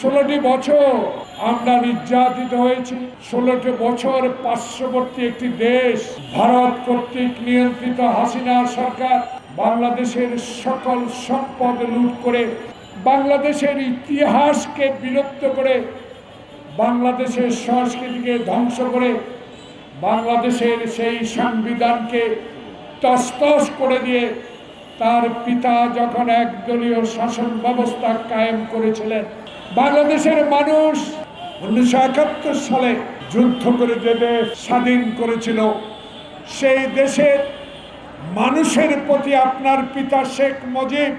ষোলোটি বছর আমরা নির্যাতিত হয়েছি। ষোলোটি বছর পার্শ্ববর্তী একটি দেশ, ভারত কর্তৃক নিয়ন্ত্রিত হাসিনা সরকার বাংলাদেশের সকল সম্পদ লুট করে বাংলাদেশের ইতিহাসকে বিলুপ্ত করে বাংলাদেশের সংস্কৃতিকে ধ্বংস করে বাংলাদেশের সেই সংবিধানকে তস্তস করে দিয়ে তার পিতা যখন একদলীয় শাসন ব্যবস্থা কায়েম করেছিলেন বাংলাদেশের মানুষ উনিশশো একাত্তর সালে যুদ্ধ করে যে দেশ স্বাধীন করেছিল। সেই দেশের মানুষের প্রতি আপনার পিতা শেখ মুজিব,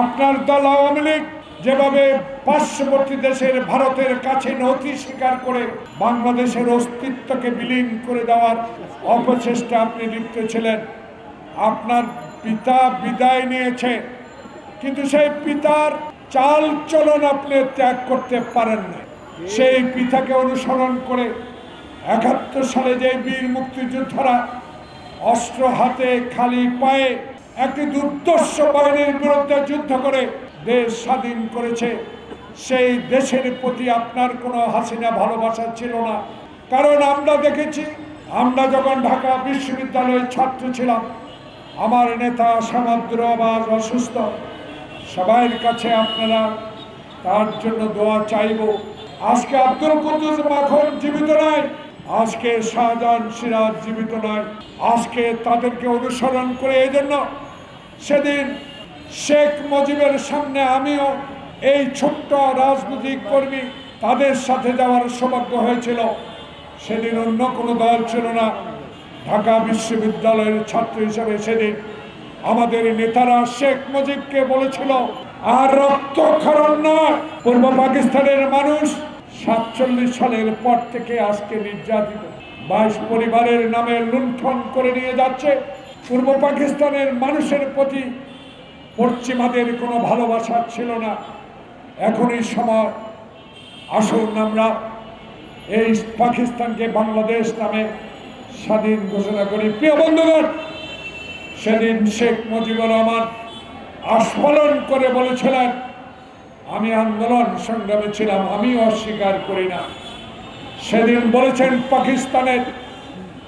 আপনার দল আওয়ামী লীগ যেভাবে পার্শ্ববর্তী দেশের ভারতের কাছে নথি স্বীকার করে বাংলাদেশের অস্তিত্বকে বিলীন করে দেওয়ার অপচেষ্টা আপনি লিপ্ত ছিলেন। আপনার পিতা বিদায় নিয়েছে, কিন্তু সেই পিতার চাল চলন আপনি ত্যাগ করতে পারেন না। সেই পিতাকে অনুসরণ করে একাত্তর সালে যে বীর মুক্তিযোদ্ধারা অস্ত্র হাতে, খালি পায়ে একটি দুর্দর্শ বাহিনীর বিরুদ্ধে যুদ্ধ করে দেশ স্বাধীন করেছে, সেই দেশের প্রতি আপনার কোনো হাসিনা ভালোবাসা ছিল না। কারণ আমরা দেখেছি, আমরা যখন ঢাকা বিশ্ববিদ্যালয়ের ছাত্র ছিলাম, আমার নেতা সামাদ্র আবাস অসুস্থ। সবাইয়ের কাছে আপনারা তার জন্য দোয়া চাইব। আজকে আব্দুল কুদ্দুস মাখন জীবিত নয়, আজকে শাহজাহান সিরাজ জীবিত নয়। আজকে তাদেরকে অনুসরণ করে এই জন্য সেদিন শেখ মুজিবের সামনে আমিও এই ছোট্ট রাজনৈতিক কর্মী তাদের সাথে যাওয়ার সৌভাগ্য হয়েছিল। সেদিন অন্য কোনো দল ছিল না। ঢাকা বিশ্ববিদ্যালয়ের ছাত্র হিসেবে সেদিন আমাদের নেতারা শেখ মুজিবকে বলেছিল, আর রক্তক্ষরণ নয়। পূর্ব পাকিস্তানের মানুষ সাতচল্লিশ সালের পর থেকে আজকে নির্যাতিত। বাইশ পরিবারের নামে লুণ্ঠন করে নিয়ে যাচ্ছে। পূর্ব পাকিস্তানের মানুষের প্রতি পশ্চিমাদের কোনো ভালোবাসা ছিল না। এখনই সময়। আসুন আমরা এই পাকিস্তানকে বাংলাদেশ নামে স্বাধীন ঘোষণা করি। প্রিয় বন্ধুগণ সেদিন শেখ মুজিবুর রহমান আস্ফলন করে বলেছিলেন, আমি আন্দোলন সংগ্রামে ছিলাম আমি অস্বীকার করি না। সেদিন বলেছেন, পাকিস্তানের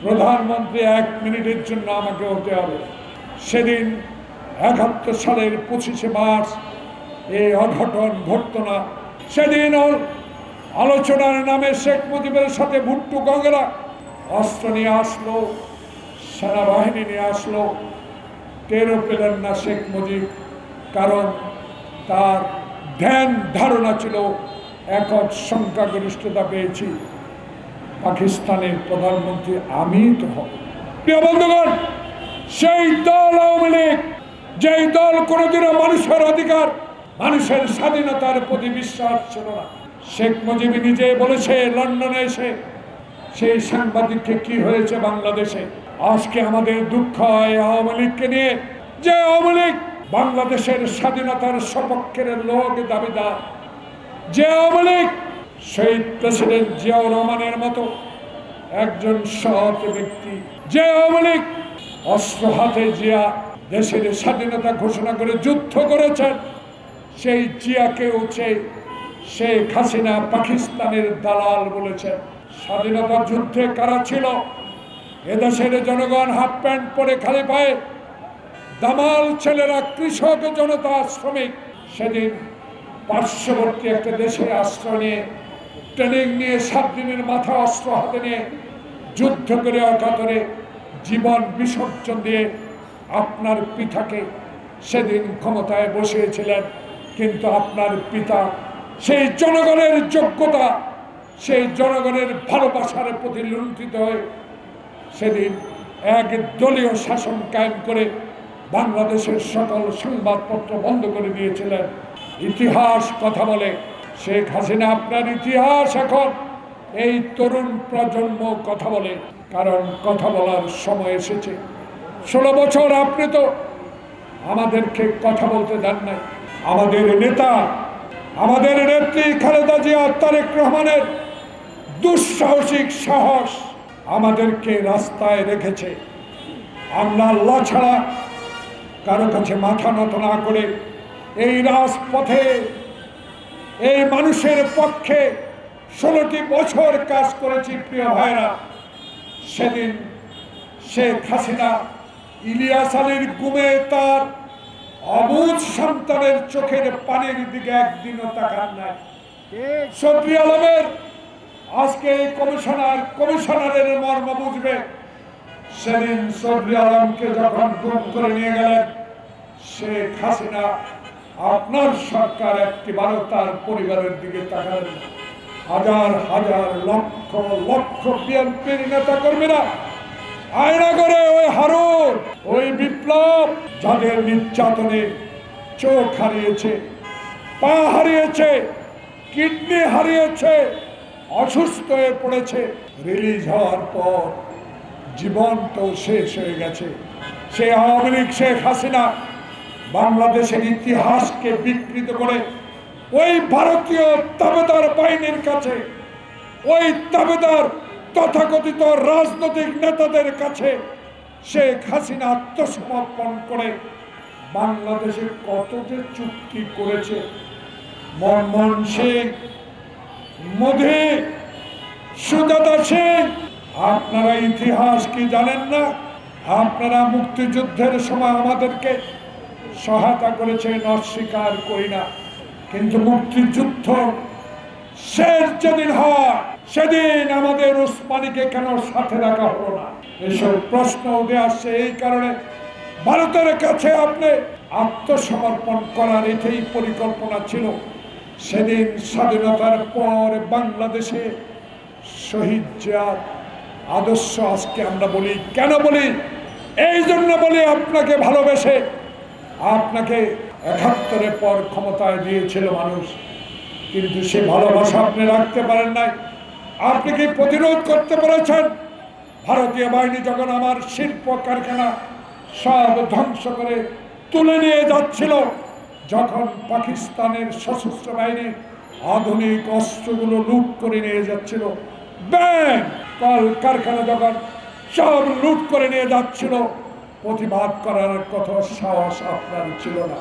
প্রধানমন্ত্রী এক মিনিটের জন্য আমাকে হতে হবে। সেদিন একাত্তর সালের পঁচিশে মার্চ এই অঘটন ঘটত না। সেদিন আলোচনার নামে শেখ মুজিবের সাথে ভুট্টু গঙ্গরা অস্ত্র নিয়ে আসলো, সেনাবাহিনী নিয়ে আসলো টেরও পেলেন না শেখ মুজিব? কারণ তার ধ্যান ধারণা ছিল একক সংখ্যাগরিষ্ঠতা পেয়েছি। পাকিস্তানের প্রধানমন্ত্রী আমি তো হব সেই দল আওয়ামী লীগ, যেই দল কোনোদিনও মানুষের অধিকার, মানুষের স্বাধীনতার প্রতি বিশ্বাস ছিল না। শেখ মুজিব নিজে বলেছে, লন্ডনে এসে সেই সাংবাদিককে কি হয়েছে বাংলাদেশে? আজকে আমাদের দুঃখ হয় আওয়ামী লীগকে নিয়ে যে আওয়ামী লীগ বাংলাদেশের স্বাধীনতার সপক্ষের লোক দাবিদার। যে আওয়ামী লীগ শহীদ প্রেসিডেন্ট জিয়াউর রহমানের মতো একজন সৎ ব্যক্তি। যে আওয়ামী লীগ অস্ত্র হাতে জিয়া দেশের স্বাধীনতা ঘোষণা করে যুদ্ধ করেছেন, সেই জিয়াকে উঠে শেখ হাসিনা পাকিস্তানের দালাল বলেছেন। স্বাধীনতা যুদ্ধে কারা ছিল? এদেশের জনগণ হাফ প্যান্ট পরে খালি পায়ে, দামাল ছেলেরা কৃষক জনতা শ্রমিক। সেদিন পার্শ্ববর্তী একটা দেশে আশ্রয় নিয়ে, ট্রেনিং নিয়ে, সাত দিনের মাথা অস্ত্র হাতে নিয়ে, যুদ্ধ করে অকাতরে জীবন বিসর্জন দিয়ে আপনার পিতাকে সেদিন ক্ষমতায় বসিয়েছিলেন। কিন্তু আপনার পিতা সেই জনগণের যোগ্যতা, সেই জনগণের ভালোবাসার প্রতি লুণ্ঠিত হয়ে সেদিন এক দলীয় শাসন কায়েম করে বাংলাদেশের সকল সংবাদপত্র বন্ধ করে দিয়েছিলেন। ইতিহাস কথা বলে, শেখ হাসিনা আপনার ইতিহাস এখন। এই তরুণ প্রজন্ম কথা বলে, কারণ কথা বলার সময় এসেছে। ষোলো বছর আপনি তো আমাদেরকে কথা বলতে দেন নাই। আমাদের নেতা, আমাদের নেত্রী খালেদা জিয়া, তারেক রহমানের দুঃসাহসিক সাহস। আমাদেরকে রাস্তায় রেখেছে। আমরা আল্লাহ ছাড়া কারও কাছে মাথা নত না করে এই রাজপথে এই মানুষের পক্ষে ষোলোটি বছর কাজ করেছি প্রিয় ভাইরা সেদিন শেখ হাসিনা ইলিয়াস আলীর গুমে তার অবুজ সন্তানের চোখের পানির দিকে একদিনও তাকান নাই। সফি আলমের আজকে এই কমিশনার, কমিশনারের মর্ম বুঝবে। সেদিন সফি আলমকে যখন গুম করে নিয়ে গেলেন, শেখ হাসিনা আপনার সরকার একটি বারো তার পরিবারের দিকে তাকালেন। হাজার হাজার লক্ষ লক্ষ বিএনপির নেতা কর্মীরা আয়না করে ওই হারুন, ওই বিপ্লব যাদের নির্যাতনে চোখ হারিয়েছে, পা হারিয়েছে, কিডনি হারিয়েছে অসুস্থ হয়ে পড়েছে। রিলিজ হওয়ার পর জীবন তো শেষ হয়ে গেছে। সে আওয়ামী লীগ শেখ হাসিনা বাংলাদেশের ইতিহাসকে বিকৃত করে ওই ভারতীয় তাবেদার বাহিনীর কাছে, ওই তাবেদার তথাকথিত রাজনৈতিক নেতাদের কাছে শেখ হাসিনা আত্মসমর্পণ করে বাংলাদেশে কত যে চুক্তি করেছে। মনমোহন সিং মোদী, সুজাতা সিং আপনারা ইতিহাস কি জানেন না? আপনারা মুক্তিযুদ্ধের সময় আমাদেরকে সহায়তা করেছেন, অস্বীকার করি না। কিন্তু মুক্তিযুদ্ধ শেষ যেদিন হয়, সেদিন আমাদের উসমানীকে কেন সাথে রাখা হলো না? এসব প্রশ্ন উঠে আসছে এই কারণে ভারতের কাছে আপনি আত্মসমর্পণ করার এটাই পরিকল্পনা ছিল। সেদিন স্বাধীনতার পর বাংলাদেশে শহীদ জিয়ার আদর্শ আজকে আমরা বলি, কেন বলি? এই জন্য বলি আপনাকে ভালোবেসে। আপনাকে একাত্তরের পর ক্ষমতায় দিয়েছিল মানুষ। কিন্তু সে ভালোবাসা আপনি রাখতে পারেন নাই। আপনি কি প্রতিরোধ করতে পেরেছেন? ভারতীয় বাহিনী যখন আমার শিল্প কারখানা সব ধ্বংস করে তুলে নিয়ে যাচ্ছিল যখন পাকিস্তানের সশস্ত্র বাহিনী আধুনিক অস্ত্রগুলো লুট করে নিয়ে যাচ্ছিল ব্যাংক কল কারখানা যখন সব লুট করে নিয়ে যাচ্ছিল। প্রতিবাদ করার কত সাহস আপনার ছিল না।